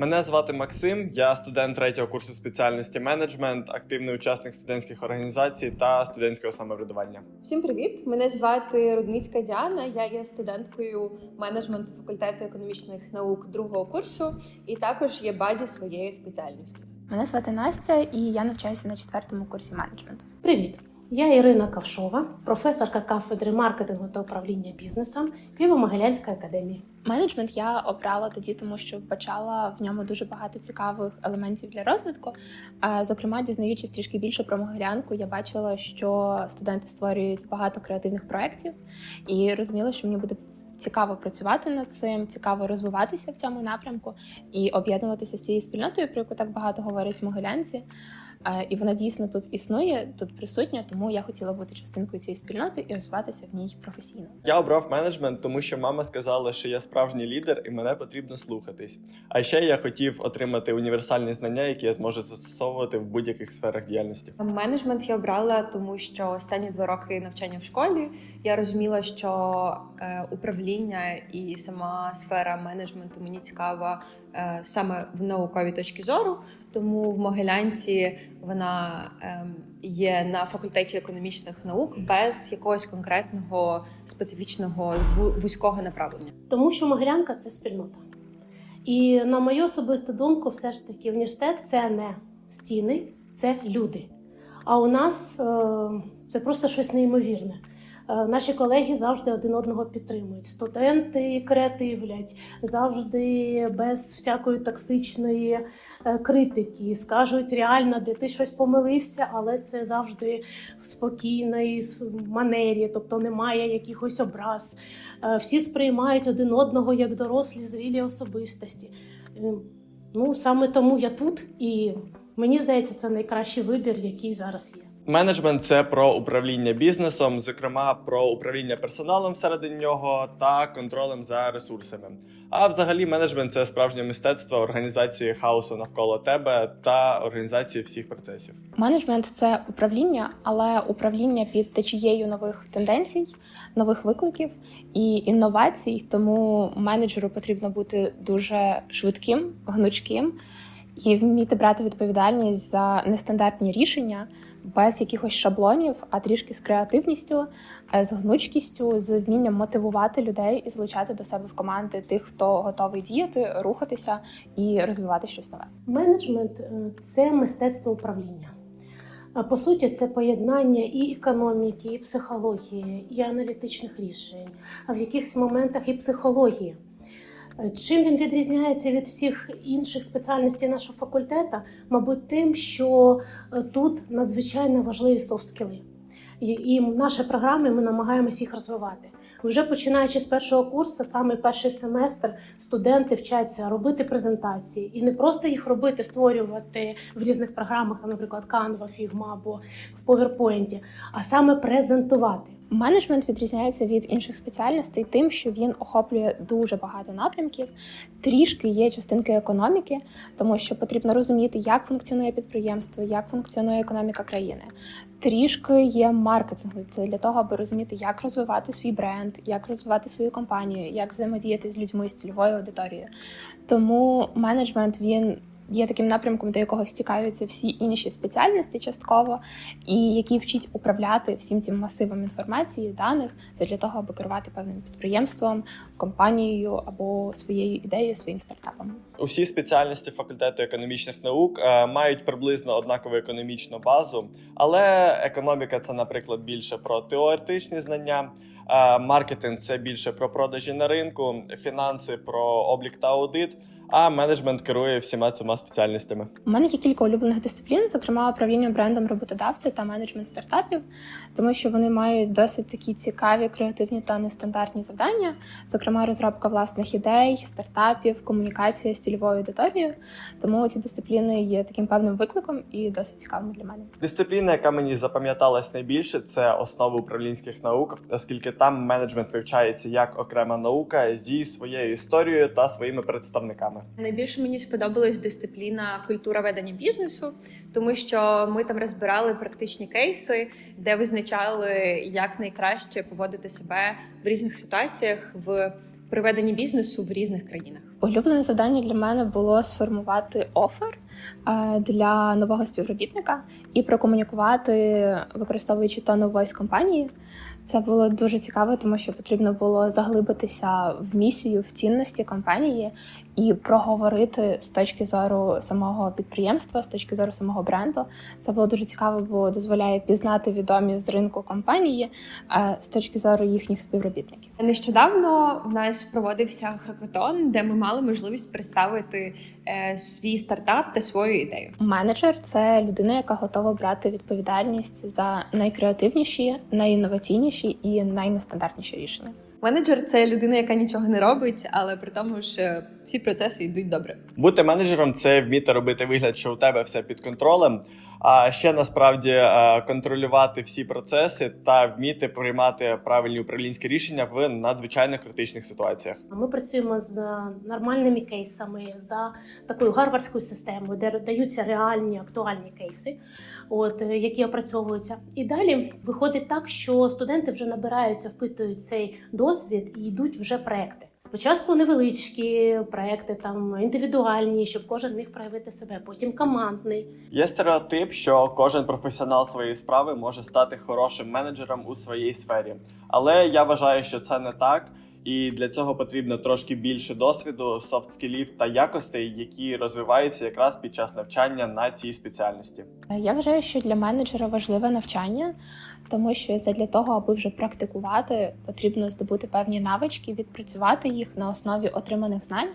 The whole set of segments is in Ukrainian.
Мене звати Максим, я студент третього курсу спеціальності менеджмент, активний учасник студентських організацій та студентського самоврядування. Всім привіт! Мене звати Рудницька Діана. Я є студенткою менеджменту факультету економічних наук другого курсу і також є баді своєї спеціальності. Мене звати Настя, і я навчаюся на четвертому курсі менеджменту. Привіт! Я Ірина Кавшова, професорка кафедри маркетингу та управління бізнесом Києво-Могилянської академії. Менеджмент я обрала тоді, тому що вбачала в ньому дуже багато цікавих елементів для розвитку. Зокрема, дізнаючись трішки більше про Могилянку, я бачила, що студенти створюють багато креативних проєктів, і розуміла, що мені буде цікаво працювати над цим, цікаво розвиватися в цьому напрямку і об'єднуватися з цією спільнотою, про яку так багато говорять в Могилянці. І вона дійсно тут існує, тут присутня, тому я хотіла бути частинкою цієї спільноти і розвиватися в ній професійно. Я обрав менеджмент, тому що мама сказала, що я справжній лідер і мене потрібно слухатись. А ще я хотів отримати універсальні знання, які я зможу застосовувати в будь-яких сферах діяльності. Менеджмент я обрала, тому що останні два роки навчання в школі я розуміла, що е, управління і сама сфера менеджменту мені цікава е, саме в науковій точці зору. Тому в Могилянці вона ем, є на факультеті економічних наук без якогось конкретного специфічного вузького направлення. Тому що Могилянка це спільнота. І на мою особисту думку, все ж таки, університет це не стіни, це люди. А у нас е, це просто щось неймовірне. Е, Наші колеги завжди один одного підтримують. Студенти креативлять, завжди без всякої токсичної е, критики. Скажуть реально, де ти щось помилився, але це завжди в спокійній манері, тобто немає якихось образ. Е, Всі сприймають один одного як дорослі, зрілі особистості. Ну саме тому я тут, і мені здається, це найкращий вибір, який зараз є. Менеджмент це про управління бізнесом, зокрема про управління персоналом всередині нього та контролем за ресурсами. А взагалі, менеджмент це справжнє мистецтво організації хаосу навколо тебе та організації всіх процесів. Менеджмент це управління, але управління під течією нових тенденцій, нових викликів і інновацій. Тому менеджеру потрібно бути дуже швидким, гнучким і вміти брати відповідальність за нестандартні рішення без якихось шаблонів, а трішки з креативністю, е, з гнучкістю, з вмінням мотивувати людей і залучати до себе в команди тих, хто готовий діяти, рухатися і розвивати щось нове. Менеджмент е, це мистецтво управління. По суті, це поєднання і економіки, і психології, і аналітичних рішень, а в якихось моментах і психології. Чим він відрізняється від всіх інших спеціальностей нашого факультету? Мабуть, тим, що е, тут надзвичайно важливі софт-скіли. І наші програми ми намагаємося їх розвивати. Вже починаючи з першого курсу, саме перший семестр, студенти вчаться робити презентації і не просто їх робити, створювати в різних програмах, наприклад, Canva, Figma або в PowerPoint, а саме презентувати. Менеджмент відрізняється від інших спеціальностей тим, що він охоплює дуже багато напрямків. Трішки є частинки економіки, тому що потрібно розуміти, як функціонує підприємство, як функціонує економіка країни. Трішки є маркетингу. Це для того, аби розуміти, як розвивати свій бренд, як розвивати свою компанію, як взаємодіяти з людьми з цільовою аудиторією. Тому менеджмент він. Є таким напрямком, до якого стікаються всі інші спеціальності частково, і який вчить управляти всім цим масивом інформації, даних для того, аби керувати певним підприємством, компанією або своєю ідеєю, своїм стартапом. Усі спеціальності факультету економічних наук е, мають приблизно однакову економічну базу, але економіка це, наприклад, більше про теоретичні знання. е, Маркетинг це більше про продажі на ринку, фінанси про облік та аудит. А менеджмент керує всіма цими спеціальностями. У мене є кілька улюблених дисциплін, зокрема управління брендом роботодавця та менеджмент стартапів, тому що вони мають досить такі цікаві, креативні та нестандартні завдання, зокрема розробка власних ідей, стартапів, комунікація з цільовою аудиторією. Тому ці дисципліни є таким певним викликом і досить цікавими для мене. Дисципліна, яка мені запам'яталась найбільше, це основи управлінських наук, оскільки там менеджмент вивчається як окрема наука зі своєю історією та своїми представниками. Найбільше мені сподобалась дисципліна культура ведення бізнесу, тому що ми там розбирали практичні кейси, де визначали, як найкраще поводити себе в різних ситуаціях в при веденні бізнесу в різних країнах. Улюблене завдання для мене було сформувати офер е, для нового співробітника і прокомунікувати, використовуючи тону voice компанії. Це було дуже цікаво, тому що потрібно було заглибитися в місію, в цінності компанії і проговорити з точки зору самого підприємства, з точки зору самого бренду. Це було дуже цікаво, бо дозволяє пізнати відомі з ринку компанії е, з точки зору їхніх співробітників. Нещодавно в нас проводився хакатон, де ми мали можливість представити е, свій стартап та свою ідею. Менеджер це людина, яка готова брати відповідальність за найкреативніші, найінноваційніші і найнестандартніші рішення. Менеджер це людина, яка нічого не робить, але при тому ж е, всі процеси йдуть добре. Бути менеджером це вміти робити вигляд, що у тебе все під контролем. А ще насправді е, контролювати всі процеси та вміти приймати правильні управлінські рішення в надзвичайно критичних ситуаціях. Ми працюємо з нормальними кейсами за такою гарвардською системою, де даються реальні актуальні кейси, от е, які опрацьовуються. І далі виходить так, що студенти вже набираються, впитують цей досвід і йдуть вже проекти. Спочатку невеличкі проекти, там індивідуальні, щоб кожен міг проявити себе. Потім командний. Є стереотип, що кожен професіонал своєї справи може стати хорошим менеджером у своїй сфері. Але я вважаю, що це не так. І для цього потрібно трошки більше досвіду, софт-скілів та якостей, які розвиваються якраз під час навчання на цій спеціальності. Я вважаю, що для менеджера важливе навчання, тому що для того, аби вже практикувати, потрібно здобути певні навички, відпрацювати їх на основі отриманих знань.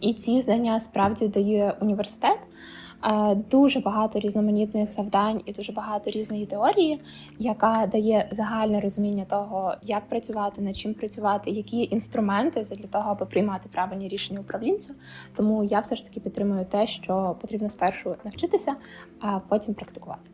І ці знання справді дає університет. Е, Дуже багато різноманітних завдань і дуже багато різної теорії, яка дає загальне розуміння того, як працювати, над чим працювати, які інструменти для того, аби приймати правильні рішення управлінцю. Тому я все ж таки підтримую те, що потрібно спершу навчитися, а потім практикувати.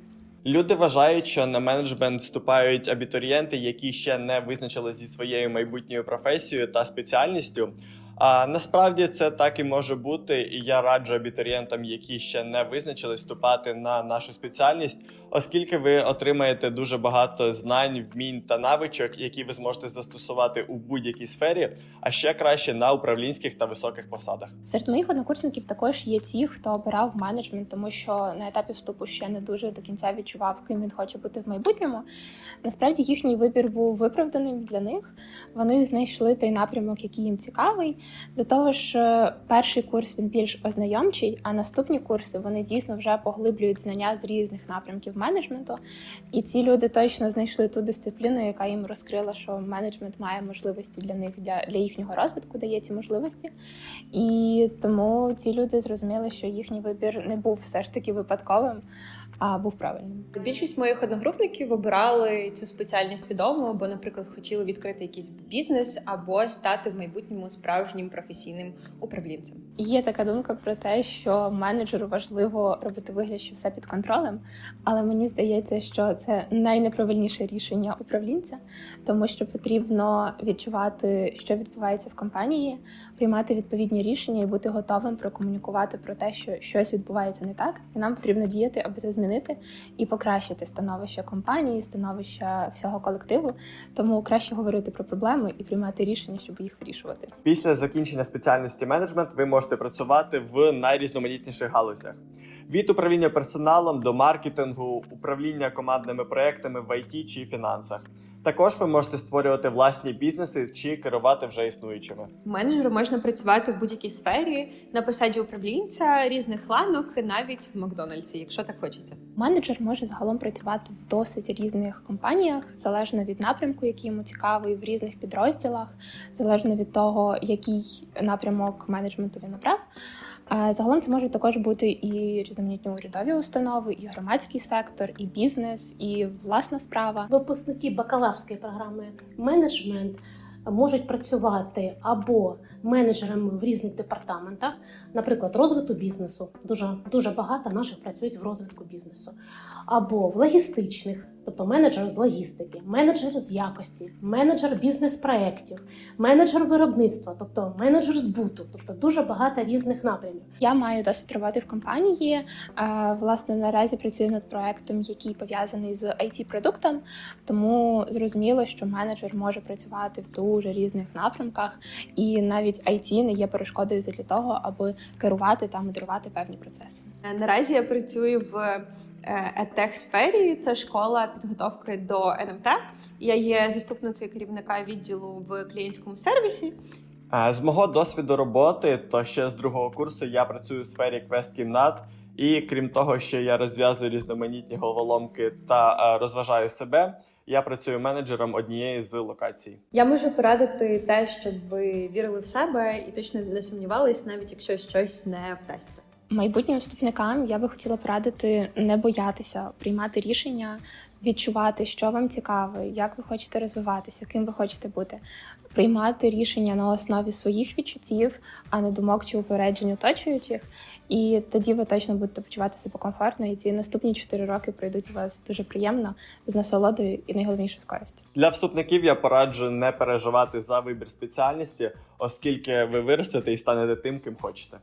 Люди вважають, що на менеджмент вступають абітурієнти, які ще не визначились зі своєю майбутньою професією та спеціальністю. А насправді це так і може бути, і я раджу абітурієнтам, які ще не визначили, вступати на нашу спеціальність, оскільки ви отримаєте дуже багато знань, вмінь та навичок, які ви зможете застосувати у будь-якій сфері, а ще краще на управлінських та високих посадах. Серед моїх однокурсників також є ті, хто обирав менеджмент, тому що на етапі вступу ще не дуже до кінця відчував, ким він хоче бути в майбутньому. Насправді їхній вибір був виправданим для них. Вони знайшли той напрямок, який їм цікавий. До того ж, е, перший курс він більш ознайомчий, а наступні курси вони дійсно вже поглиблюють знання з різних напрямків менеджменту. І ці люди точно знайшли ту дисципліну, яка їм розкрила, що менеджмент має можливості для них для, для їхнього розвитку, дає ці можливості. І тому ці люди зрозуміли, що їхній вибір не був все ж таки випадковим, а був правильним. Більшість моїх одногрупників обирали цю спеціальність свідомо, бо, наприклад, хотіли відкрити якийсь бізнес або стати в майбутньому справжнім професійним управлінцем. Є така думка про те, що менеджеру важливо робити вигляд, що все під контролем, але мені здається, що це найнеправильніше рішення управлінця, тому що потрібно відчувати, що відбувається в компанії, приймати відповідні рішення і бути готовим прокомунікувати про те, що щось відбувається не так, і нам потрібно діяти, аби це змінити і покращити становище компанії, становище всього колективу. Тому краще говорити про проблеми і приймати рішення, щоб їх вирішувати. Після закінчення спеціальності менеджмент ви можете працювати в найрізноманітніших галузях. Від управління персоналом до маркетингу, управління командними проектами в IT чи фінансах. Також ви можете створювати власні бізнеси чи керувати вже існуючими. Менеджером можна працювати в будь-якій сфері на посаді управлінця різних ланок, навіть в Макдональдсі, якщо так хочеться. Менеджер може загалом працювати в досить різних компаніях, залежно від напрямку, який йому цікавий, в різних підрозділах, залежно від того, який напрямок менеджменту він обрав. Загалом це можуть також бути і різноманітні урядові установи, і громадський сектор, і бізнес, і власна справа. Випускники бакалаврської програми менеджмент можуть працювати або менеджерами в різних департаментах, наприклад, розвитку бізнесу. Дуже дуже багато наших працюють в розвитку бізнесу, або в логістичних Тобто менеджер з логістики, менеджер з якості, менеджер бізнес-проєктів, менеджер виробництва, тобто менеджер збуту, тобто дуже багато різних напрямів. Я маю досвід роботи в компанії. Власне, наразі працюю над проектом, який пов'язаний з it продуктом тому зрозуміло, що менеджер може працювати в дуже різних напрямках, і навіть IT не є перешкодою для того, аби керувати та модерувати певні процеси. Е, Наразі я працюю в етех сфері. Це школа підготовки до НМТ. Я є заступницею керівника відділу в клієнтському сервісі. Е, З мого досвіду роботи, то ще з другого курсу я працюю у сфері квест-кімнат. І крім того, що я розв'язую різноманітні головоломки та е, розважаю себе, я працюю менеджером однієї з локацій. Я можу порадити те, щоб ви вірили в себе і точно не сумнівались, навіть якщо щось не вдасться. Майбутнім вступникам я би хотіла порадити не боятися приймати рішення, відчувати, що вам цікаво, як ви хочете розвиватися, ким ви хочете бути, приймати рішення на основі своїх відчуттів, а не думок чи упереджень оточуючих. І тоді ви точно будете почувати себе комфортно, і ці наступні 4 роки пройдуть у вас дуже приємно, з насолодою і найголовніше з користю. Для вступників я пораджу не переживати за вибір спеціальності, оскільки ви виростете і станете тим, ким хочете.